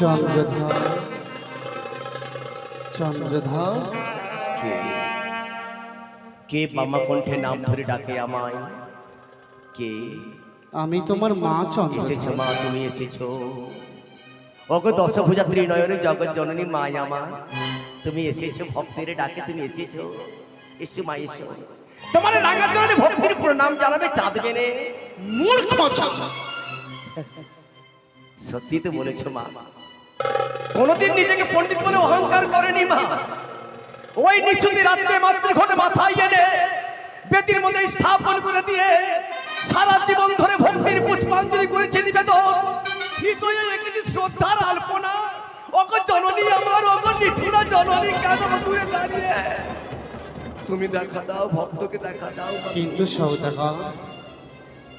চন্দ্রধর চন্দ্রধর কে কে বামা কণ্ঠে নাম ধরে ডাকে আমায়? কে? আমি তোমার মা এসেছ চন্দ্রধর মা তুমি এসেছ। ওগো দশভুজা ত্রিনয়নে জগৎ জননী মায় আমার। তুমি এসেছ ভক্তের ডাকে তুমি এসেছ। এসো মা এসো। তোমার রাঙা চরণে ভক্তির প্রণাম জানাবে চাঁদ মেনে। মূর্খ সত্যি তো বলেছ মা। কোনদিন নিজেকে পণ্ডিত বলে অহংকার করেনি মা। ওই নিশুতি রাত্রে মাত্র ঘটে মাথায় এনে বেতির মধ্যে স্থাপন করে দিয়ে সারা জীবন ধরে ভক্তির পুষ্পাঞ্জলি করেছে নিবেদন। হৃদয়ে রেখেছি শ্রদ্ধার আলপনা। অগ জননী আমার অগ নিঠুরা জননী কেন দূরে দাঁড়িয়ে? তুমি দেখা দাও ভক্তকে দেখা দাও। কিন্তু সৌদাগর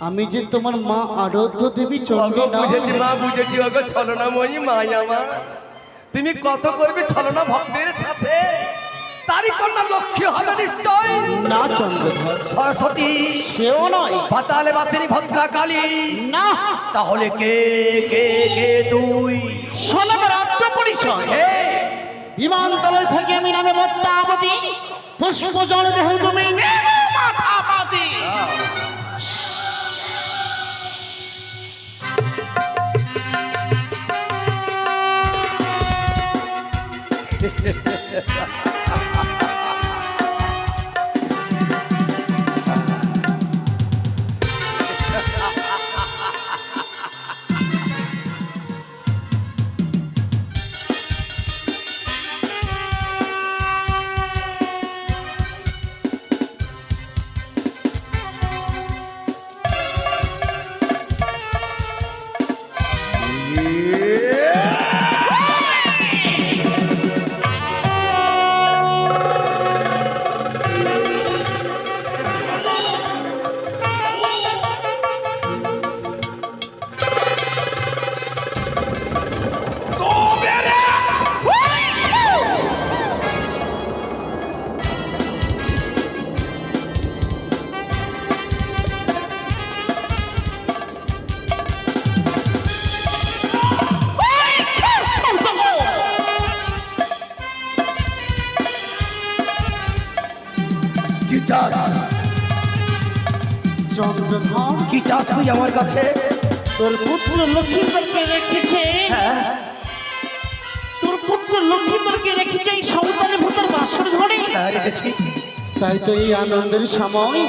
আমি যে তোমার মা আরাধ্য দেবী চন্দ্রী বুঝেছি মা বুঝেছি। অগ ছলনাময়ী মাই আমার তুমি কত করবে ছলনা ভক্তের সাথে? তারই কন্যা লক্ষ্মী হবে নিশ্চয়। না চন্দ্রধর। সরস্বতী সেও নয়। পাতালে বাসিনী ভদ্রা কালী না। তাহলে কে কে কে তুই? সোনামের আত্মপরিচয় কে? বিমানতলায় থেকে আমি নামে মত্তাবতী। পুষ্প জল দেহ তুমি চন্দ্রধর কি চাস তুই আমার কাছে? তোর পুত্র লক্ষ্মীন্দরকে রেখেছে। হ্যাঁ। তোর পুত্র লক্ষ্মীন্দরকে রেখেছে এই ভূতের বাসর ঘরে। হ্যাঁ, রেখেছি। তাই তো এই আনন্দের সময়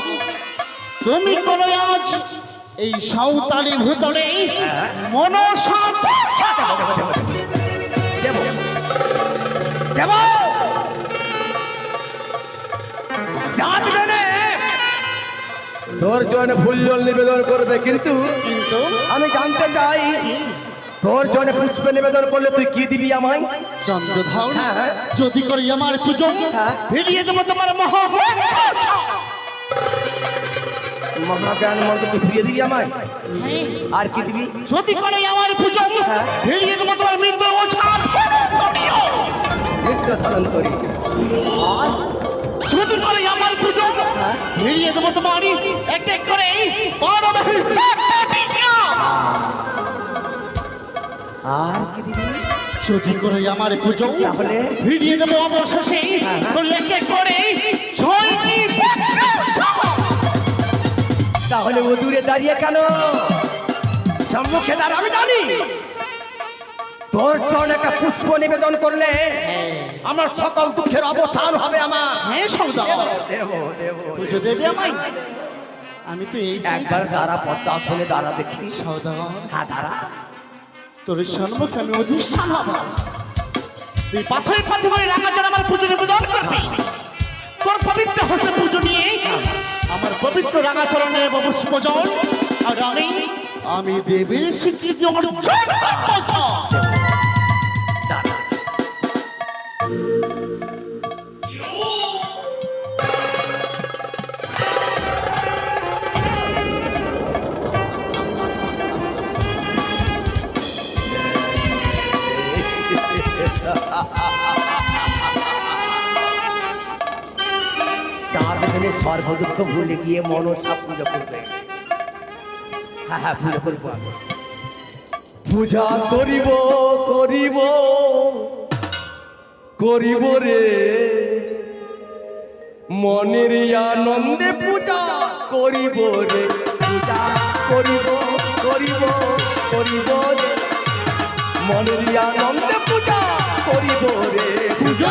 তুমি করো আজ এই সাঁওতালি ভূতরে মনসা দেব। দেব। চাঁদ মেনে তোর জন্য ফুল জল নিবেদন করবে কিন্তু কিন্তু আমি জানতে চাই তোর জন্য পুষ্প নিবেদন করলে তুই কি দিবি আমায়? চন্দ্রধর হ্যাঁ, হ্যাঁ। যদি করি আমার পুজো হ্যাঁ। ফিরিয়ে দেবো তোমার মহা মহাজ্ঞান মন্ত্র তুই ফিরিয়ে দিবি আমায়? আর কি দিবি? যদি করে আমার পুজো। ফিরিয়ে দেবো তোমার মৃত্যু করে আমার পুজো। ফিরিয়ে দেবো এক এক করে। আর কি দিবি? যদি করে আমার পুজো। তাহলে? ফিরিয়ে দেবো অবশেষে এক এক করে। তাহলে ও দূরে দাঁড়িয়ে কেন? সম্মুখে দাঁড়া আমি জানি তোর চরণে একটা পুষ্প নিবেদন করলে আমার সকল দুঃখের অবসান হবে আমার। হ্যাঁ সৌদা দেব দেব পুজো দেবে। আমায়? আমি তো এই একবার দাঁড়া পদ্মা আসলে দাঁড়া দেখি। সৌদা হ্যাঁ দাঁড়া। তোর সম্মুখে আমি অধিষ্ঠান হব। তুই পাথরে পাথে করে রাঙা জল আমার পুজো নিবেদন করবি। তোর পবিত্র হস্তে পুজো নিয়ে আমার পবিত্র রাঙা চরণে নেব পুষ্পজল আর আমি আমি দেবীর স্বীকৃতি অর্জন করব। চার দিনে সর্বদুঃখ ভুলে গিয়ে মনসা পুজো করবে। হ্যাঁ হ্যাঁ পুজো করব। পূজা করিব করিব। করিব রে। মনের আনন্দে পূজা করিব রে। পূজা করিব করিব করিব রে। মনের আনন্দে পূজা করিব রে। পুজো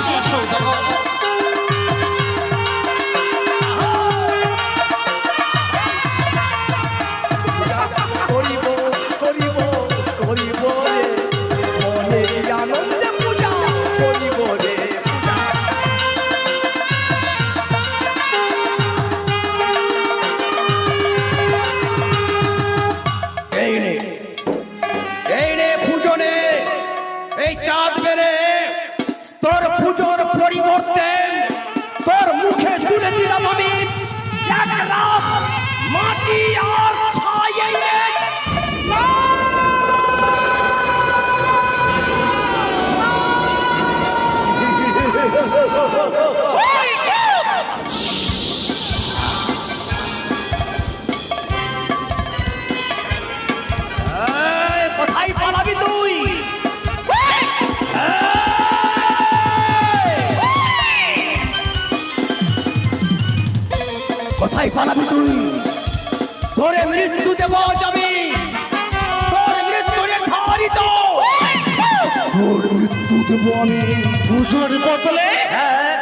তোর মৃত্যু দেব আমি পুজোর বদলে হ্যাঁ।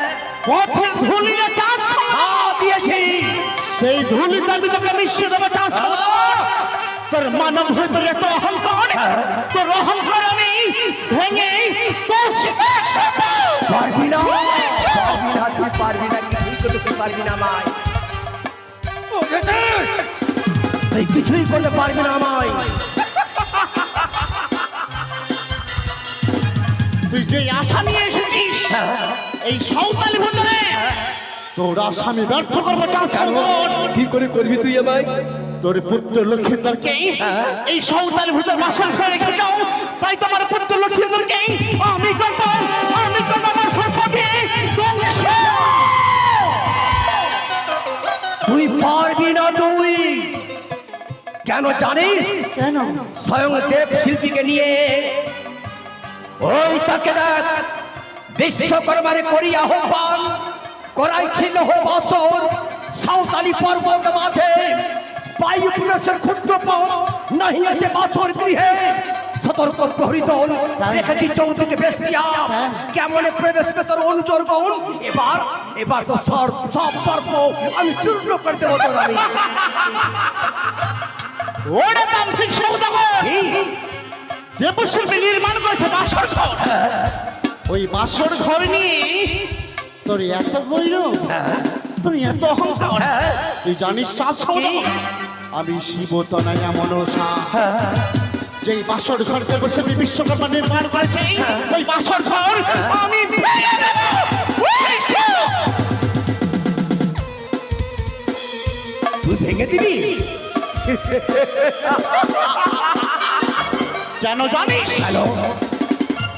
পথের চাঁদ হ্যাঁ, দিয়েছি। সেই ধুলিতে আমি তোকে মিশিয়ে দেবো চাঁদ সৌদাগর তোর মানব হয়তো এত অহংকার তোর অহংকার আমি ভেঙে। পারবি না। পারবি না তুই পারবি না কিছুই পারবি না আমায়। তুই কিছুই করতে পারবি না আমায়। তুই যে আশা নিয়ে এসেছিস এই সাঁওতালি ভুতরে তোর আশা আমি ব্যর্থ করব কি করে করবি তুই আমায়? তোর পুত্র লক্ষিন্দরকে এই সাঁওতালি ভূতের বাসন রেখে যাও। তাই তোমার পুত্র লক্ষিন্দরকে আমি করব আমি করব আমার সর্প তুই পারবি না তুই। কেন জানিস? কেন? স্বয়ং দেব শিল্পীকে নিয়ে ওই তাকে দেখ বিশ্বকর্মারে করি আহ্বান। করাইছিল হো বছর। সাঁওতালি পর্বত মাঝে। বায়ু প্রবেশের ক্ষুদ্র পথ। নাহি আছে পাথর গৃহে। সতর্ক প্রহরী দল। রেখেছি চৌদিকে বেস্তিয়া কেমন প্রবেশ তোর অনুচর গণ? এবার এবার তো সব সব তর্প আমি চূর্ণ করতে হতো আমি। ওরে তান্ত্রিক সৌদাগর দেবশিল্পী নির্মাণ করেছে ওই বাসর ঘর নিয়ে তোর এত বইল তোর এত অহংকার? তুই জানিস সৌদাগর আমি শিব তনয়া মনসা যেই বাসর ঘর দেবশিল্পী বিশ্বকর্মা নির্মাণ করেছে ওই বাসর ঘর আমি তুই ভেঙে দিবি? কেন জানিস? হ্যালো?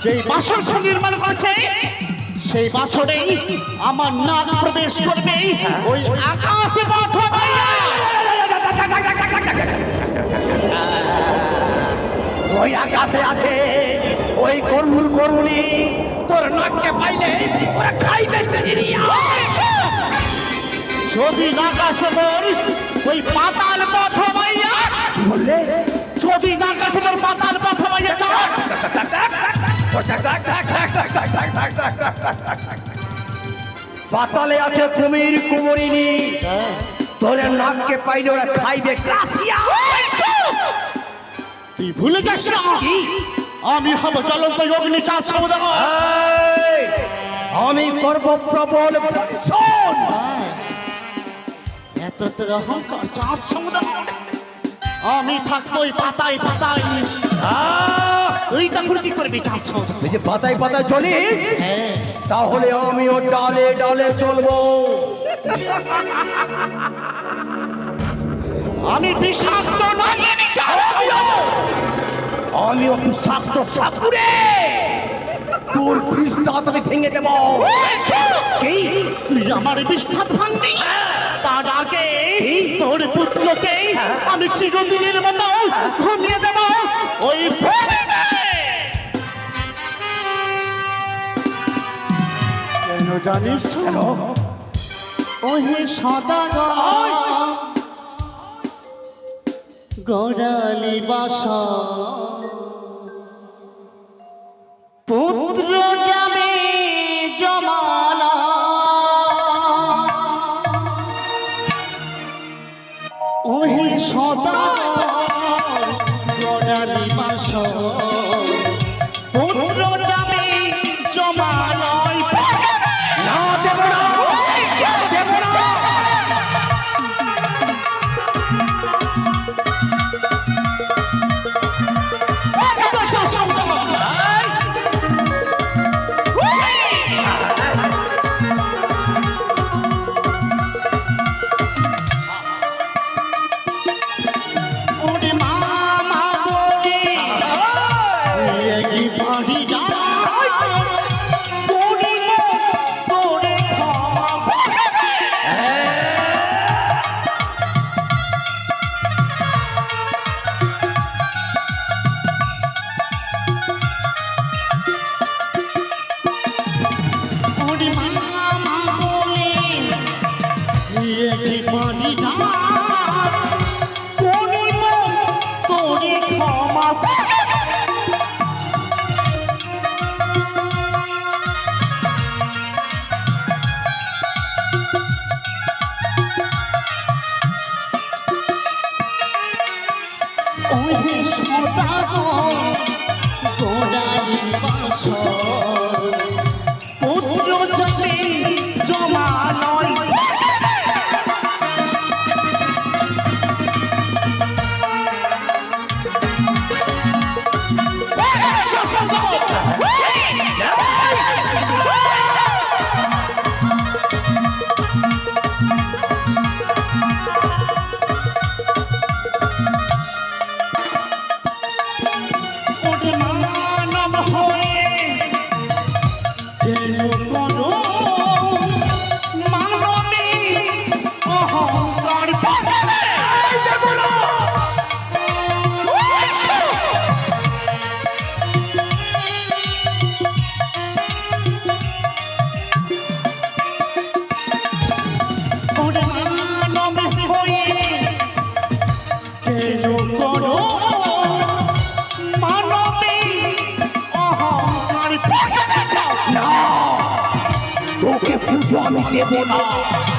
যেই বাসর ঘর নির্মাণ করেছে সেই বাসরেই আমার নাক প্রবেশ করবে। ওই আকাশে পথ ওই আকাশে আছে ওই করুণ করুণী তোর নাককে পাইলে ওরা খাইবে যদি আকাশে মোর ওই পাতাল পথ বললে? যদি আকাশে মোর পাতাল পথ মাইয়া পাতালে আছে কুমির কুমরিনী। তোর নাককে পাইলে ওরা খাইবে। ক্রাসিয়া তুই ভুলে যাস না? আমি হব জ্বলন্ত অগ্নি চাঁদ এই, আমি করব প্রবল শোন। এত তোর অহংকার চাঁদ আমি থাকব পাতায় পাতায়! তুই তখন কি চাচ্ছ এই যে পাতায় পাতায় চলিস হ্যাঁ। তাহলে আমি ও ডালে ডালে চলবো। আমি বিষাক্ত নাগিনি আমিও বিষাক্ত সাপুরে। তোর পৃষ্ঠা আমি ভেঙে দেব। কি? তুই আমার পৃষ্ঠা ভাঙবি তার আগে তোর পুত্রকে আমি চিরদিনের মতো ঘুমিয়ে দেব। ওই ফোনে কেন জানিস ওহে সদা গড়ালি বাসা। পুত্র যা 不อ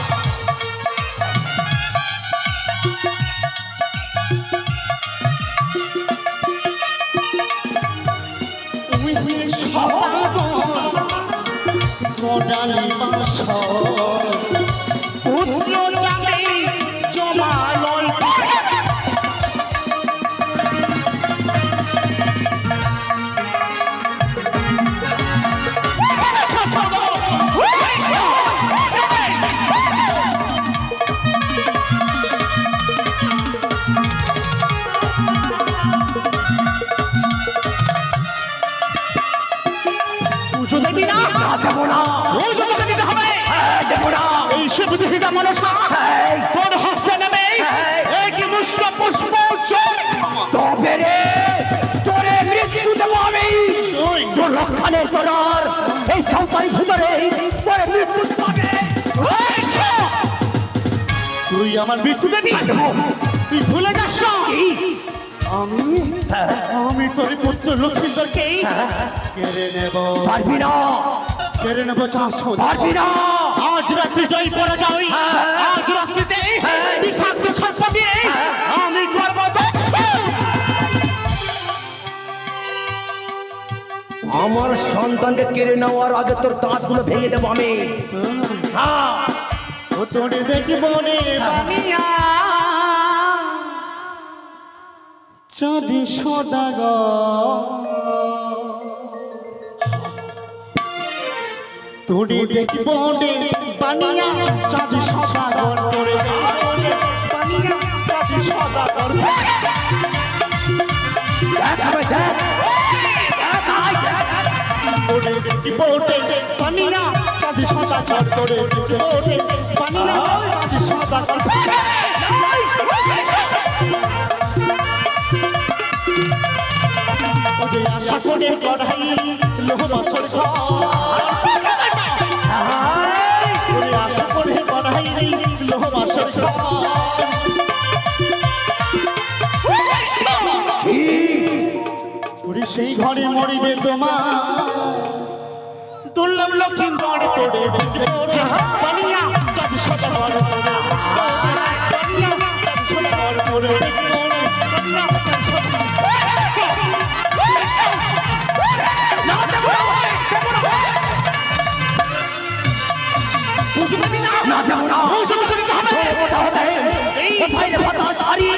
প্রাণের তলর এই সন্তান ভিতরে তুই আমার মৃত্যু দেবি। তুই ভুলে যাস আমি? তোর পুত্র লক্ষ্মীন্দরকে কেড়ে নেব। পারবি না। কেড়ে নেব চাষ পারবি না। আজ রাত্রি জয় করে যাই হ্যাঁ। আজ রাত্রিতে হ্যাঁ। আমার সন্তানকে কেড়ে নেওয়ার আগে তোর দাঁতগুলো ভেঙে দেবো আমি। যদি সদাগ তুড়ি দেখি বনে চাঁদি সদাগর বানিয়া চাঁদ সদাগর রিপোর্টে পানি না কাজে সাদা কার করে রিপোর্টে পানি না কাজে সাদা কার ওরে আশা করে কড়াই লোহ বছর ওরে আশা করে কড়াই সেই ঘরে মরিবে তোমার। না যাব না কোথাও দেয় কোথায় রে ফাটা তারি